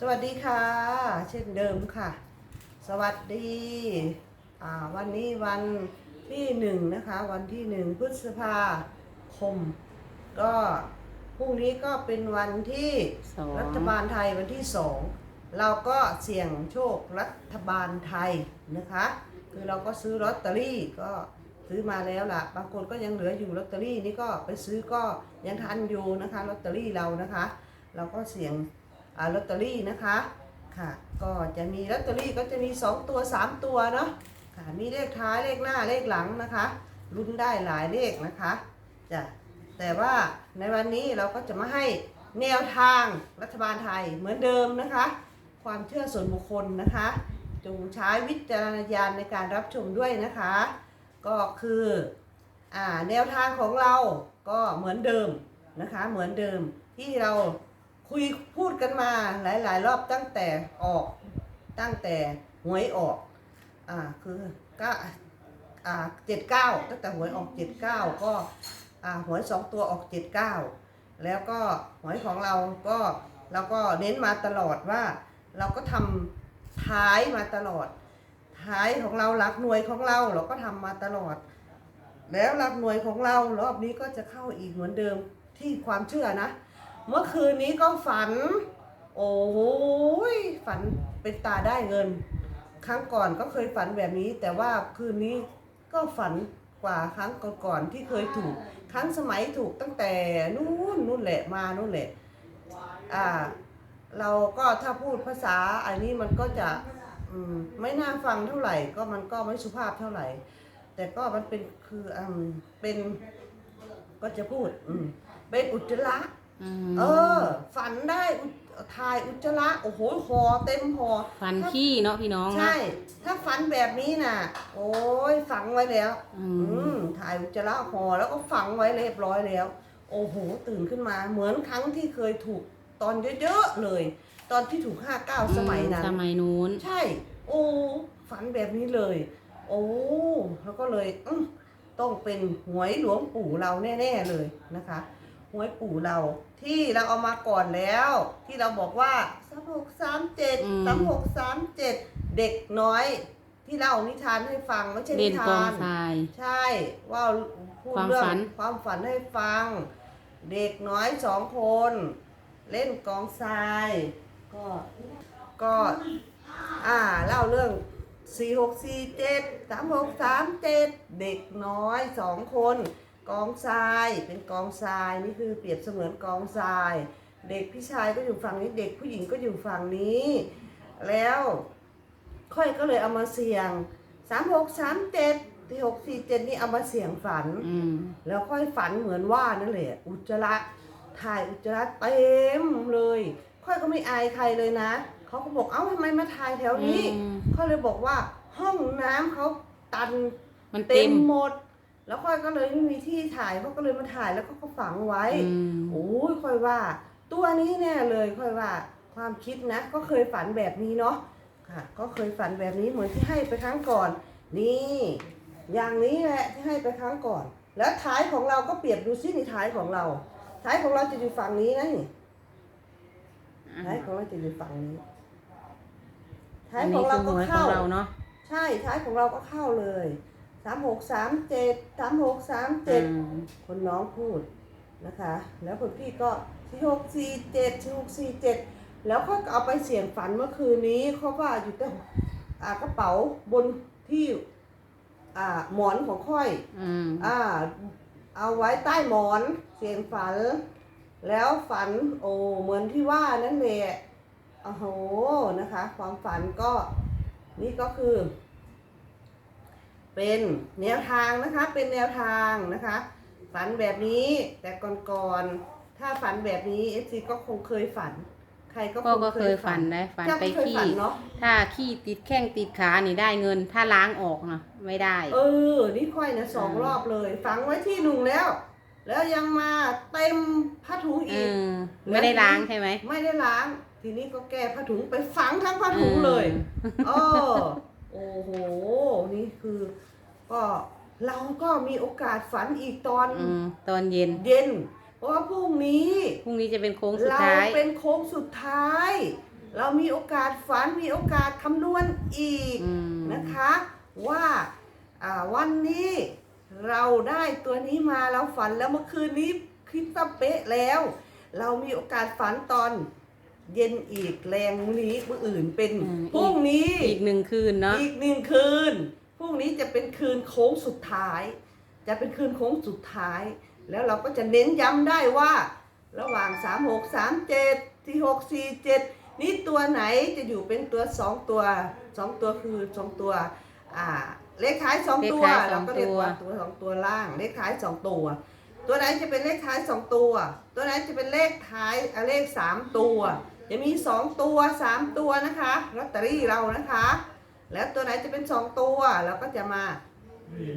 สวัสดีค่ะ เช่นเดิมค่ะ สวัสดีอ่าวันนี้วันที่หนึ่งนะคะ วันที่หนึ่งพฤษภาคม ก็พรุ่งนี้ก็เป็นวันที่สองรัฐบาลไทยวันที่สองเราก็เสี่ยงโชครัฐบาลไทยนะคะ คือเราก็ซื้อลอตเตอรี่ก็ซื้อมาแล้วล่ะ บางคนก็ยังเหลืออยู่ลอตเตอรี่นี่ก็ไปซื้อก็ยังทันอยู่นะคะลอตเตอรี่เรานะคะ เราก็เสี่ยงอ่า ลอตเตอรี่นะคะค่ะก็จะมีลอตเตอรี่ก็จะมี 2 ตัว 3 ตัวเนาะค่ะมีเลขท้ายเลขหน้าเลขหลังนะคะลุ้นได้หลายเลขนะคะจ้ะแต่ว่าในวันนี้เราก็จะมาให้แนวทางรัฐบาลไทยเหมือนเดิมนะคะ ความเชื่อส่วนบุคคลนะคะ จงใช้วิจารณญาณในการรับชมด้วยนะคะ ก็คืออแนวทางของเราก็เหมือนเดิมนะคะ เหมือนเดิมที่เรา คุยพูดกันมาหลาย ๆ รอบตั้งแต่ออกตั้งแต่หวยออก อ่าคือก็อ่าเจ็ดเก้าตั้งแต่หวยออกเจ็ดเก้าก็อ่าหวยสองตัวออกเจ็ดเก้าแล้วก็หวยของเราก็เราก็เน้นมาตลอดว่า เราก็ทำท้ายมาตลอด ท้ายของเราหลักหน่วยของเราเราก็ทำมาตลอด แล้วหลักหน่วยของเรารอบนี้ก็จะเข้าอีกเหมือนเดิมที่ความเชื่อนะ เมื่อคืนนี้ก็ฝัน โอ้โหยฝันเป็นตาได้เงิน ครั้งก่อนก็เคยฝันแบบนี้ แต่ว่าคืนนี้ก็ฝันกว่าครั้งก่อนๆที่เคยถูก ครั้งสมัยถูกตั้งแต่นู่นนู่นแหละมานู่นแหละอ่า เราก็ถ้าพูดภาษาอันนี้มันก็จะอืมไม่น่าฟังเท่าไหร่ ก็มันก็ไม่สุภาพเท่าไหร่ แต่ก็มันเป็นคืออืมเป็นก็จะพูดอืมเป็นอุจจาระ เออ ฝันได้อุจถ่ายอุจจาระโอ้โหหอเต็มหอฟันขี้เนาะพี่น้องใช่นะถ้าฝันแบบนี้น่ะ โอ้ยฝังไว้แล้ว อือืมมถ่ายอุจจาระหอแล้วก็ฝังไว้เรียบร้อยแล้ว โอ้โหตื่นขึ้นมา เหมือนครั้งที่เคยถูกตอนเยอะๆเลย ตอนที่ถูกห้าเก้าสมัยนั้นสมัยนู้น ใช่ โอ้ฝันแบบนี้เลย โอ้แล้วก็เลยอมต้องเป็นหวยหลวงปู่เราแน่ ๆเลยนะคะ หวยปู่เรา ที่เราเอามาก่อนแล้ว ที่เราบอกว่าสามหกสามเจ็ดอืม สามหกสามเจ็ดเด็กน้อย ที่เล่านิทานให้ฟังไม่ใช่เล่นินกอทางน ทราย ใช่ว่าพูดความเรื่องฝันความฝันให้ฟัง เด็กน้อยสองคน เล่นกองทราย ก็ก็อ่าเล่าเรื่องสี่หกสี่เจ็ดสามหกสามเจ็ดเด็กน้อยสองคน กองทรายเป็นกองทรายนี่คือเปรียบเสมือนกองทราย เด็กพี่ชายก็อยู่ฝั่งนี้เด็กผู้หญิงก็อยู่ฝั่งนี้ แล้วค่อยก็เลยเอามาเสี่ยงสามหกสามเจ็ดที่หกสี่เจ็ดนี่เอามาเสี่ยงฝันอืมแล้วค่อยฝันเหมือนว่านั่นแหละอุจจาระถ่ายอุจจาระเต็มเลย ค่อยก็ไม่อายใครเลยนะเขาก็บอกเอ้าทำไมมาถ่ายแถวนี้อืมเขาเลยบอกว่าห้องน้ำเขาตันมันเต็เต็มมหมด แล้วค่อยก็เลยไม่มีที่ถ่ายเขาก็เลยมาถ่ายแล้วก็เขาฝังไว้อืม โอ้ยค่อยว่า ตัวนี้แน่เลยค่อยว่า ความคิดนะก็เคยฝันแบบนี้เนาะค่ะ ก็เคยฝันแบบนี้เหมือนที่ให้ไปครั้งก่อน นี่ อย่างนี้แหละที่ให้ไปครั้งก่อน แล้วท้ายของเราก็เปรียบดูซินี่ท้ายของเรา ท้ายของเราจะอยู่ฝั่งนี้นะนี่ท้ายของเราจะอยู่ฝั่งนี้ ท้าอัยนขอนี้งคืเราอหก็วยขอเข้างเราเนาะใช่ท้ายของเราก็เข้าเลย สามหกสามเจ็ดสามหกสามเจ็ดอืมคนน้องพูดนะคะ แล้วคนพี่ก็สี่หกสี่เจ็ดสี่หกสี่เจ็ดแล้วก็เอาไปเสี่ยงฝันเมื่อคืนนี้เขาว่าอยู่แต่อ่ากระเป๋าบนที่อ่าหมอนของค่อยอืมอ่า เอาไว้ใต้หมอนเสียงฝัน แล้วฝันโอ้เหมือนที่ว่านั่นแหละโอ้โหนะคะ ความฝันก็นี่ก็คือ เป็นแนวทางนะคะ เป็นแนวทางนะคะ ฝันแบบนี้แต่ก่อนๆ ถ้าฝันแบบนี้เอฟซีก็คงเคยฝัน ใครก็ก็คงก็เคยฝันได้ฝันเจ้าไปก็เคยขี้ฝันเนาะถ้าขี้ติดแข้งติดขานี่ได้เงิน ถ้าล้างออกนะไม่ได้ เออ นี่ค่อยนะสองอืมรอบเลย ฝังไว้ที่หนึ่งแล้ว แล้วยังมาเต็มผ้าถุงเออีกอไม่ได้ล้างใช่ไหม ไม่ได้ล้าง ทีนี้ก็แก้ผ้าถุงไปฝังทั้งผ้าถุงเลยเออ โอ้โห นี่คือ ก็เราก็มีโอกาสฝันอีกตอนอืมตอนเย็น เย็น เพราะว่าพรุ่งนี้ พรุ่งนี้จะเป็นโค้งสุดเราท้าย เป็นโค้งสุดท้าย เรามีโอกาสฝันมีโอกาสคำนวณอีกอืม นะคะ ว่าอ่าวันนี้เราได้ตัวนี้มาเราฝันแล้วเมื่อคืนนี้คิดว่าเป๊ะแล้ว เรามีโอกาสฝันตอน เย็นอีกแรงมื้อนี้มื้ออื่นเป็นอืม พรุ่งนี้อีกหนึ่งคืนเนาะ อีกหนึ่งคืนพรุ่งนี้จะเป็นคืนโค้งสุดท้าย จะเป็นคืนโค้งสุดท้าย แล้วเราก็จะเน้นย้ำได้ว่า ระหว่าง 3 6 3 7ที่6 4 7 นี่ตัวไหนจะอยู่เป็นตัว 2 ตัว 2 ตัวคือ 2 ตัวอ่าเลขท้าย 2 ตัวเลขท้ายสองเราก็เรียกว่าตัวตัว 2 ตัวล่าง เลขท้าย 2 ตัว ตัวไหนจะเป็นเลขท้าย 2 ตัว ตัวไหนจะเป็นเลขท้ายอะเลข 3 ตัว จะมี 2 ตัว 3 ตัวนะคะลอตเตอรี่เรานะคะ แล้วตัวไหนจะเป็น 2 ตัวเราก็จะมา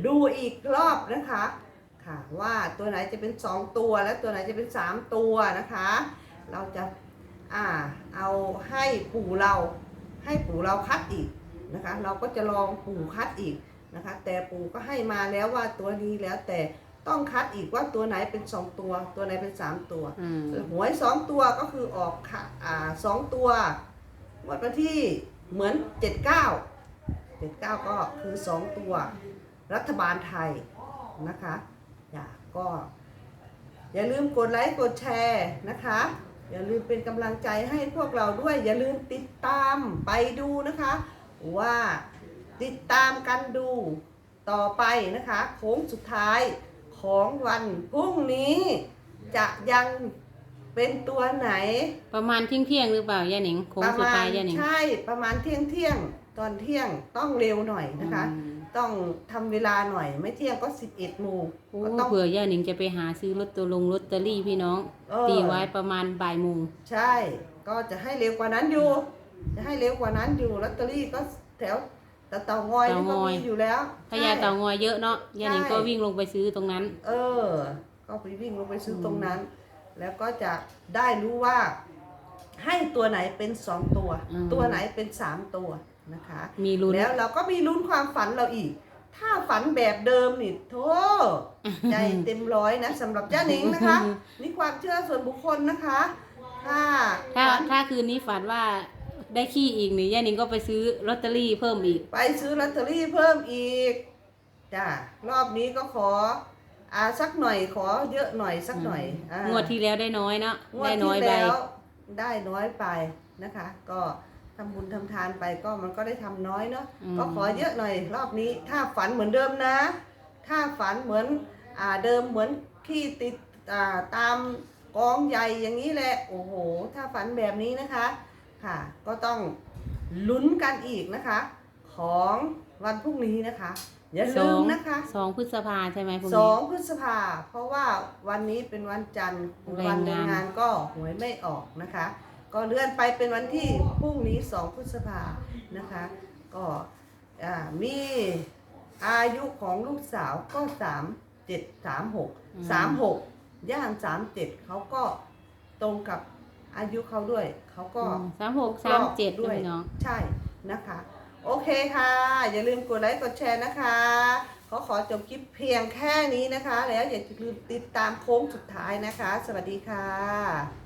ดูอีกรอบนะคะค่ะว่าตัวไหนจะเป็น 2 ตัวและตัวไหนจะเป็น 3 ตัวนะคะ เราจะอ่าเอาให้ปู่เราให้ปู่เราคัดอีกนะคะ เราก็จะลองปู่คัดอีกนะคะ แต่ปู่ก็ให้มาแล้วว่าตัวนี้แล้วแต่ ต้องคัดอีกว่าตัวไหนเป็น2ตัว ตัวไหนเป็น3ตัวอืมหวยสองตัวก็คือออกค่ะอ่าสองตัวงวดวันที่เหมือนเจ็ดเก้าเจ็ดเก้าก็คือสองตัว รัฐบาลไทยนะคะอย่าก็อย่าลืมกดไลค์กดแชร์นะคะ อย่าลืมเป็นกำลังใจให้พวกเราด้วย อย่าลืมติดตามไปดูนะคะ ว่าติดตามกันดูต่อไปนะคะ โค้งสุดท้าย ของวันพรุ่งนี้จะยังเป็นตัวไหน ประมาณเที่ยงเที่ยงๆหรือเปล่าย่าหนิงโค้งประสุดมาท้าณยย่าหนิง ใช่ประมาณเที่ยงเที่ยงตอนเที่ยงต้องเร็วหน่อยนะคะอืมต้องทำเวลาหน่อย ไม่เที่ยงก็11โมงโอ้ก็ต้องเผื่อย่าหนิงจะไปหาซื้อลอตเตอรี่ลอตเตอรี่พี่น้อง เออตีไว้ประมาณบ่ายโมงใช่ ก็จะให้เร็วกว่านั้นอยู่ จะให้เร็วกว่านั้นอยู่ลอตเตอรี่ก็แถว ตะเตางอยนี่ก็มีอยู่แล้วถ้ายาเตางอยเยอะเนาะย่าหนิงใช่ก็วิ่งลงไปซื้อตรงนั้น เออ ก็ไปวิ่งลงไปซื้อตรงนั้น แล้วก็จะได้รู้ว่า ให้ตัวไหนเป็นสองตัวอืมตัวไหนเป็นสามตัวนะคะ มีลุ้นแล้วเราก็มีลุ้นความฝันเราอีก ถ้าฝันแบบเดิมนี่โธ่ใจเต็มร้อยนะสำหรับย่าหนิงนะคะนี่ความเชื่อส่วนบุคคลนะคะ ถ้าถ้าฝันถ้าคืนนี้ฝันว่า ได้ขี้อีกนี่ย่าหนิงก็ไปซื้อลอตเตอรี่เพิ่มอีก ไปซื้อลอตเตอรี่เพิ่มอีกจ้ารอบนี้ก็ขออ่าสักหน่อยขอเยอะหน่อยสักหน่อยอ่างวดที่แล้วได้น้อยเนาะงวดได้น้อยที่ใบแล้วได้น้อยไปนะคะ ก็ทำบุญทำทานไปก็มันก็ได้ทำน้อยเนาะอืมก็ขอเยอะหน่อย รอบนี้ถ้าฝันเหมือนเดิมนะ ถ้าฝันเหมือนอ่าเดิมเหมือนขี้ติดอ่าตามกองใหญ่อย่างนี้แหละโอ้โห ถ้าฝันแบบนี้นะคะ ค่ะ ก็ต้องลุ้นกันอีกนะคะ ของวันพรุ่งนี้นะคะ อย่าสลือมงนะคะสองพฤษภาใช่ไหมพรุ่งสนี้องพฤษภาเพราะว่าวันนี้เป็นวันจันทร์แรงงาน วันแรงงานก็หวยไม่ออกนะคะ ก็เลื่อนไปเป็นวันที่พรุ่งนี้สองพฤษภานะคะ ก็อ่ามีอายุของลูกสาวก็สามเจ็ดสามหกสามหกย่างสามเจ็ดเขาก็ตรงกับ อายุเขาด้วย เขาก็สามหกสามเจ็ดด้ด้ววยยเนาะใช่นะคะ โอเคค่ะ อย่าลืมกดไลค์กดแชร์นะคะขอขอจบคลิปเพียงแค่นี้นะคะ แล้วอย่าลืมติดตามโค้งสุดท้ายนะคะ สวัสดีค่ะ